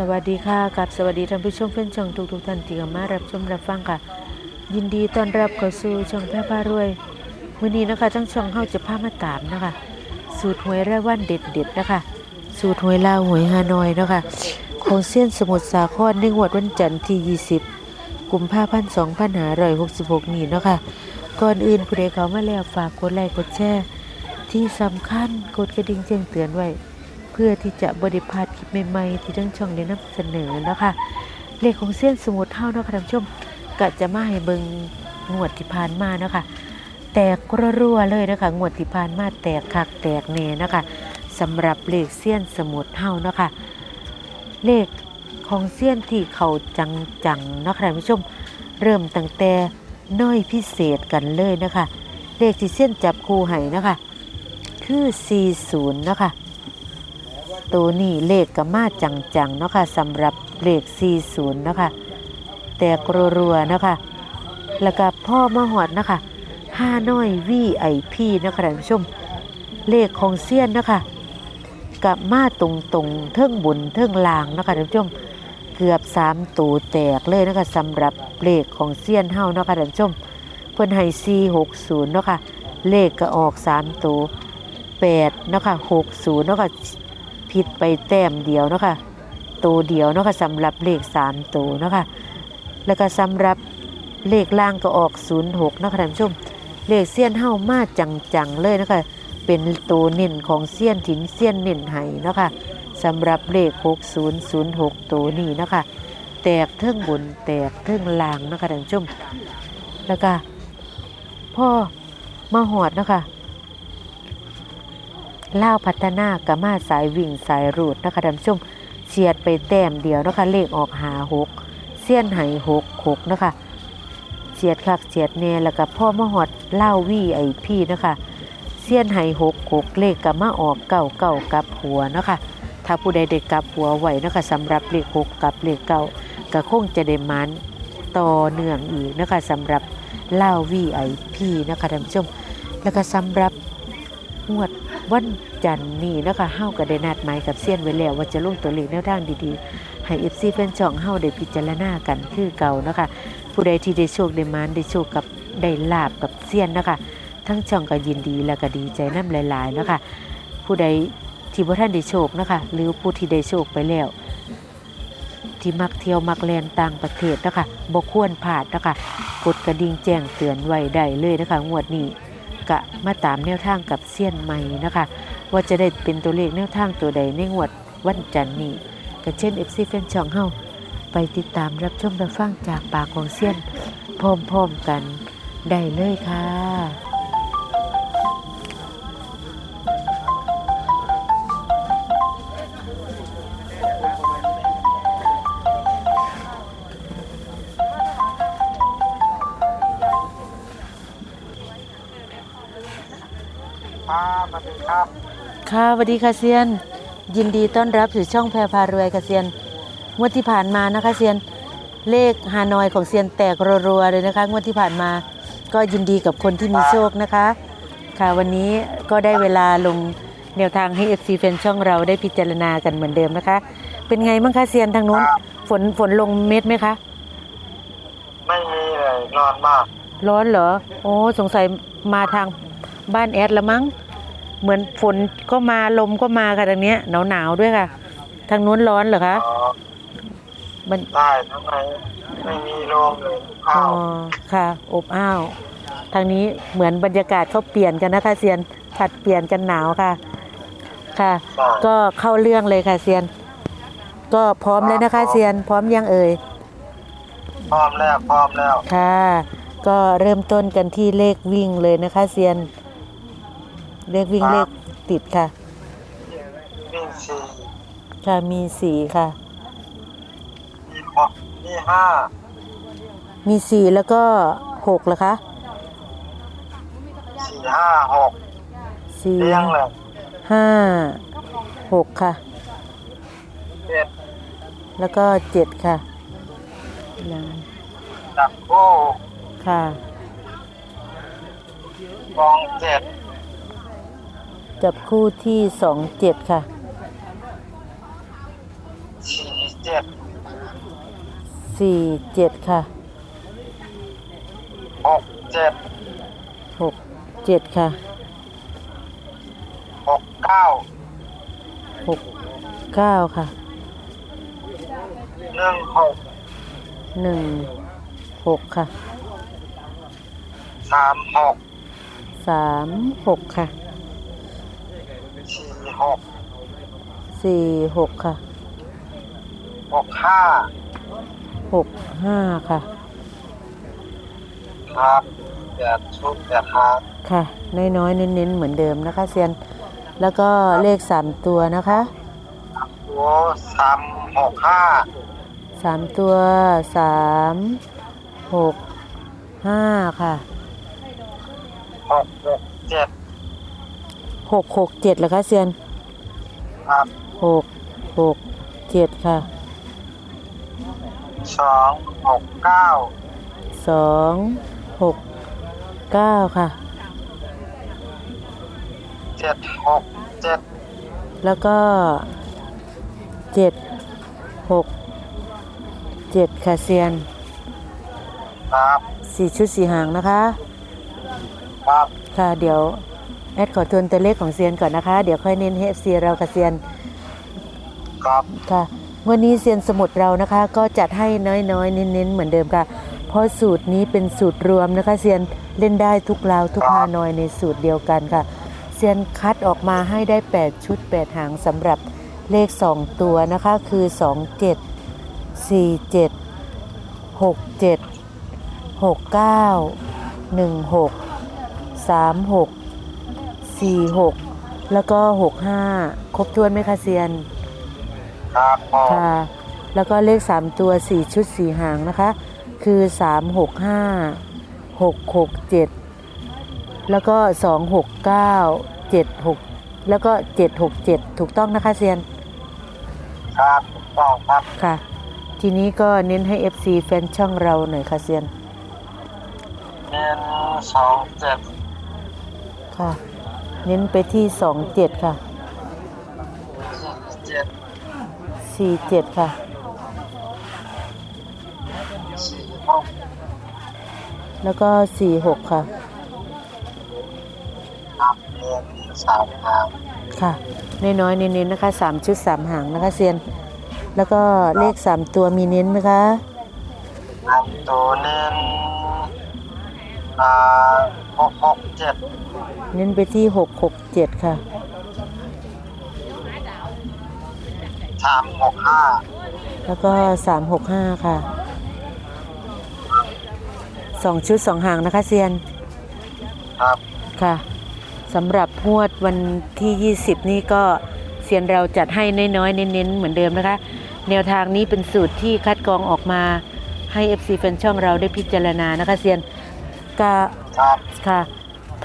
สวัสดีค่ะกับสวัสดีท่านผู้ชมเพื่อนช่องทุกทุกท่านที่เข้ามารับชมรับฟังค่ะ ยินดีต้อนรับเข้าสู่ช่องแพร่พารวยวันนี้นะคะทั้งช่องเฮาจะพามาตามนะคะ สูตรหวยรายวันเด็ดเด็ดนะคะ สูตรหวยลาวหวยฮานอยนะคะของเส้นสมุทรสาครในงวดวันจันทร์ที่ 20 กุมภาพันธ์2566 นี้นะคะก่อนอื่นผู้ใดเขามาแล้วฝากกดไลค์กดแชร์ที่สำคัญกดกระดิ่งแจ้งเตือนไว้ พื่อที่จะบริพาดคลิปใหม่ๆ ที่ทั้งช่องได้นำเสนอนะคะเลขของเส้นสมุดเท่านะคะท่านผู้ชมก็จะมาให้เบิงงวดที่ผ่านมาเนาะคะแตกรัวๆเลยนะคะงวดที่ผ่านมาแตกคักแตกเนนะคะสำหรับเลขเส้นสมุดเท่านะคะเลขของเส้นที่เขาจังๆเนาะคะท่านผู้ชมเริ่มตั้งแต่น้อยพิเศษกันเลยนะคะ เลขที่เส้นจับคู่ให้นะคะ คือ 40 นะคะ ตัวนี้เลขก็มาจังๆเนาะค่ะสำหรับเลข40เนาะค่ะแตกรัวๆเนาะค่ะแล้วก็พ่อมาหอดนะคะห้าน้อยวีไอพีนะคะท่านผู้ชม เลขของเซียนนะคะกับมาตรงๆเทิงบุญเทิงลางนะคะท่านผู้ชม เกือบ3ตัวแตกเลยนะคะสำหรับเลขของเซียนเฮาเนาะค่ะท่านผู้ชม เพิ่นให้460เนาะค่ะเลขก็ออก3ตัว8เนาะค่ะ60เนาะค่ะ ผิดไปแต้มเดียวเนาะค่ะตัวเดียวเนาะค่ะสำหรับเลข3ตัวเนาะค่ะแล้วก็สำหรับเลขล่างก็ออก 06เนาะค่ะท่านผู้ชมเลขเสี้ยนเฮ้ามาจังๆเลยเนาะคะเป็นตัวเน้นของเสี้ยนถิ่นเสี้ยนเน้นไห้เนาะค่ะสำหรับเลข 6006 ตัวนี้เนาะค่ะแตกเทิงบนแตกเทิงล่างเนาะค่ะท่านผู้ชมแล้วก็พ่อมาหอดเนาะค่ะ ล่าพัฒนากะมาสายวิ่งสายรูดนะคะท่านผู้ชมเฉียดไปแต้มเดียวนะคะเลขออกหาหกเสี้ยนไห้หกหกนะคะเฉียดคักเฉียดแน่แล้วก็พ่อมหอดเล่าวี่ไอพี่นะคะเสี้ยนไห้หกหกเลขกะมาออกเก่าเก่ากับหัวนะคะถ้าผู้ใดได้กับหัวไหวนะคะสำหรับเลขหกกับเลขเก่าก็คงจะได้มันต่อเนื่องอีกนะคะสำหรับเล่าวี่ไอพี่นะคะท่านผู้ชม แล้วก็สำหรับงวด วันจันนี้นะคะเฮาก็ได้นัดหมายกับเซียนไว้แล้วว่าจะลงตัวเลขแนวทางดีๆ ให้ FC แฟนช่องเฮาได้พิจารณากันคือเก่านะคะ ผู้ใดที่ได้โชคได้มานได้โชคกับได้ลาบกับเซียนนะคะ ทั้งช่องก็ยินดีและก็ดีใจน้ำหลายๆนะคะ ผู้ใดที่บ่ท่านได้โชคนะคะ หรือผู้ที่ได้โชคไปแล้ว ที่มักเที่ยวมักแลนต่างประเทศนะคะบ่ควรพลาดนะคะกดกระดิ่งแจ้งเตือนไว้ได้เลยนะคะงวดนี้ กะมาตามแนวทางกับเซียนใหม่นะคะ ว่าจะได้เป็นตัวเลขแนวทางตัวใดในงวดวันจันทร์นี้ก็เช่นเอฟซีแฟนช่องเฮาไปติดตามรับชมรับฟังจากปากของเซียนพร้อมๆกันได้เลยค่ะ ครับสวัสดีครับ ค่ะสวัสดีค่ะเซียน ยินดีต้อนรับสู่ช่องแพรพารวยค่ะเซียนงวดที่ผ่านมานะคะเซียนเลขฮานอยของเซียนแตกรัวๆเลยนะคะงวดที่ผ่านมา ก็ยินดีกับคนที่มีโชคนะคะ ค่ะวันนี้ก็ได้เวลาลงแนวทางให้ FC แฟนช่องเราได้พิจารณากันเหมือนเดิมนะคะ เป็นไงบ้างคะเซียนทางนู้น ฝนฝนลงเม็ดไหมคะ ไม่มีเลยนอนมาก ร้อนเหรอ โอ้สงสัยมาทาง บ้านแอดละมั้งเหมือนฝนก็มาลมก็มาค่ะทางเนี้ยหนาวหนาวๆด้วยค่ะ ทางนู้นร้อนเหรอคะอ๋อมันได้ทำไมไม่มีลมเลยอ๋ข้าอวค่ะ อบอ้าวทางนี้เหมือนบรรยากาศเขาเปลี่ยนกันนะคะเซียนผัดเปลี่ยนกันหนาวค่ะ ค่ะได้ก็เข้าเรื่องเลยค่ะเซียน ก็พร้อมแล้วนะคะเซียนพร้อมยังเอ่ยพร้อมแล้วพร้อมแล้วค่ะ ก็เริ่มต้นกันที่เลขวิ่งเลยนะคะเซียน เลขวิ่งเลขติดค่ะ มีสี่ค่ะ มีสี่ค่ะ มีหกมีห้ามีสี่แล้วก็หกเหรอคะสี่ห้าหกสี่เลี้ยงเลยห้าหกค่ะ เจ็ดแล้วก็เจ็ดค่ะนานจับคู่ค่ะกองเจ็ด จับคู่ที่สองเจ็ดค่ะสี่เจ็ดสี่เจ็ดค่ะหกเจ็ดหกเจ็ดค่ะหกเก้าหกเก้าค่ะหนึ่งหกหนึ่งหกค่ะสามหกสามหกค่ะสี่ หกสี่หกค่ะหกห้าหกห้าค่ะ ครับแปดชุดแปดครับค่ะ น้อยๆ เน้นๆ เหมือนเดิมนะคะเซียน แล้วก็เลขสามตัวนะคะโอ้สามหกห้าสามตัวสามหกห้าค่ะหกหกเจ็ดหกหกเจ็ดเหรอคะเซียนครับ หกหกเจ็ดค่ะสองหกเก้าสองหกเก้าค่ะ เจ็ดหกเจ็ดแล้วก็เจ็ดหกเจ็ดค่ะเซียนครับสี่ชุดสี่หางนะคะ ครับ ค่ะเดี๋ยว แอดขอทวนตัวเลขของเซียนก่อนนะคะ เดี๋ยวค่อยเน้นให้เซียเรากับเซียนครับค่ะวันนี้เซียนสมุดเรานะคะ ก็จัดให้น้อยๆ เน้นๆ เหมือนเดิมค่ะ เพราะสูตรนี้เป็นสูตรรวมนะคะ เซียนเล่นได้ทุกราวทุกฮานอยในสูตรเดียวกันค่ะ เซียนคัดออกมาให้ได้ 8 ชุด 8 หางสำหรับเลข 2 ตัวนะคะ คือ 27 47 67 69 16 36 46 แล้วก็ 65 ครบถ้วนไหมคะเซียน ครับพอค่ะ แล้วก็เลข 3 ตัว 4 ชุด 4 หางนะคะ คือ 3 6 5 6 6 7 แล้วก็ 2 6 9 7 6 แล้วก็ 7 6 7 ถูกต้องนะคะเซียน ครับถูกต้องครับ ค่ะ ทีนี้ก็เน้นให้ FC แฟนช่องเราหน่อยค่ะเซียนเน้นสองเจ็ดค่ะ เน้นไปที่2 7ค่ะเจ็ดค่ะสี่หกแล้วก็4 6ค่ะครับเน้นสามหางค่ะน้อยๆเน้นๆนะคะ3ชุด3หางนะคะเซียน แล้วก็เลข3ตัวมีเน้นไหมคะนำตัวเน้นอ่า หกหกเจ็ดเน้นไปที่6 6 7ค่ะสามหกห้าแล้วก็3 6 5ค่ะ2ชุด2หางนะคะเซียนครับค่ะสำหรับงวดวันที่ 20 นี่ก็เซียนเราจัดให้น้อยๆเน้นๆเหมือนเดิมนะคะ แนวทางนี้เป็นสูตรที่คัดกรองออกมาให้ FC แฟนช่องเราได้พิจารณานะคะเซียนก็ ครับค่ะ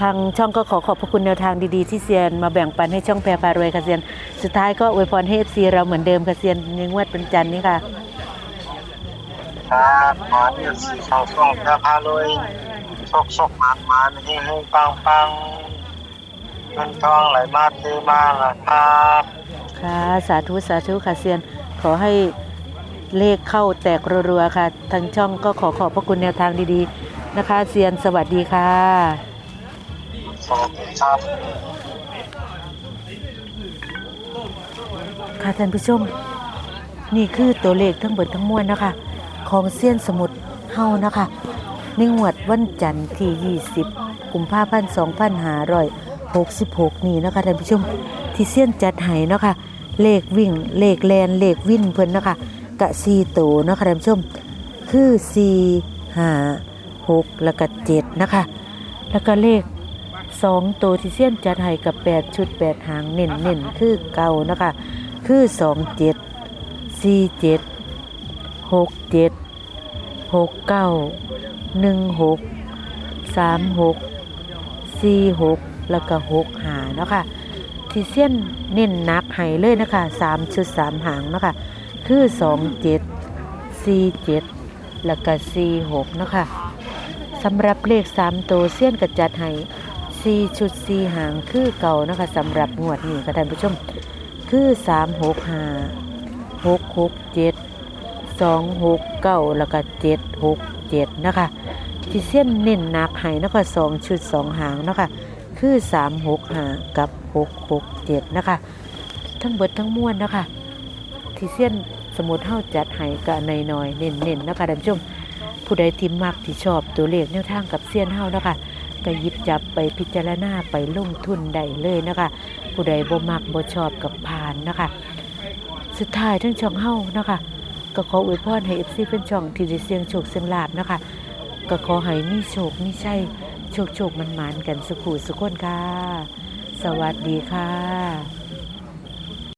ทางช่องก็ขอขอบพระคุณแนวทางดีๆ ที่เซียนมาแบ่งปันให้ช่องแพรพารวยค่ะเซียน สุดท้ายก็อวยพรให้ FC เราเหมือนเดิมค่ะเซียนในงวดเป็นจันทร์นี้ค่ะ ครับขอให้สี่สองสองแพร่พาเลยโชคโชคมานมานให้ให้ปังปังเงินทองไหลมาเทมานะครับค่ะ สาธุสาธุค่ะเซียน ขอให้เลขเข้าแตกรัวๆค่ะ ทางช่องก็ขอขอบพระคุณแนวทางดีๆ นะคะเซียนสวัสดีค่ะสวัสดีครับค่ะท่านผู้ชม นี่คือตัวเลขทั้งหมดทั้งมวลนะคะ ของเซียนสมุดเฮานะคะในงวดวันจันทร์ที่ 20 กุมภาพันธ์2566 นี้นะคะท่านผู้ชมที่เซียนจัดให้เนาะคะ เลขวิ่ง เลขแลนเลขวิ่นเพิ่นนะคะกะซีโตวเนาะคะท่านผู้ชม คือ4 หกแล้วก็เจ็ดนะคะ แล้วก็เลขสองตัวที่เสี้ยนจัดให้กับแปดชุดแปดหางเน่นเน่นคือเก่านะคะ คือสองเจ็ดสี่เจ็ดหกเจ็ดหกเก้าหนึ่งหกสามหกสี่หกแล้วก็หกหาเนาะค่ะที่เส้นเน้นนักให้เลยนะคะสามชุดสามหางนะคะคือสองเจ็ดสี่เจ็ดแล้วก็สี่หกนะคะ สำหรับเลข3ตัวเสี้ยนกระจัดให้สี่ชุดสี่หางคือเก่านะคะสำหรับงวดนี้ค่ะท่านผู้ชม คือสามหกห้าหกหกเจ็ด269แล้วก็767นะคะที่เส้นเน้นหนักให้นะคะ2ชุด2หางนะคะคือ365กับ667นะคะ ทั้งเบิดทั้งมวลนะคะ ที่เส้นสมุดเฮาจัดให้กะในน้อยๆเน้นๆนะคะท่านผู้ชม ผู้ใดที่มักที่ชอบตัวเลขแนวทางกับเสี้ยนเฮานะคะก็หยิบจับไปพิจารณาไปลงทุนได้เลยนะคะ ผู้ใดบ่มักบ่ชอบกับผ่านนะคะ สุดท้ายทั้งช่องเฮานะคะก็ขออวยพรให้ FC เป็นช่องที่ได้เสียงโชคเสียงลาบนะคะ ก็ขอให้มีโชคมีชัยโชคโชคมันหมานกันสุขุสุขคนค่ะ สวัสดีค่ะ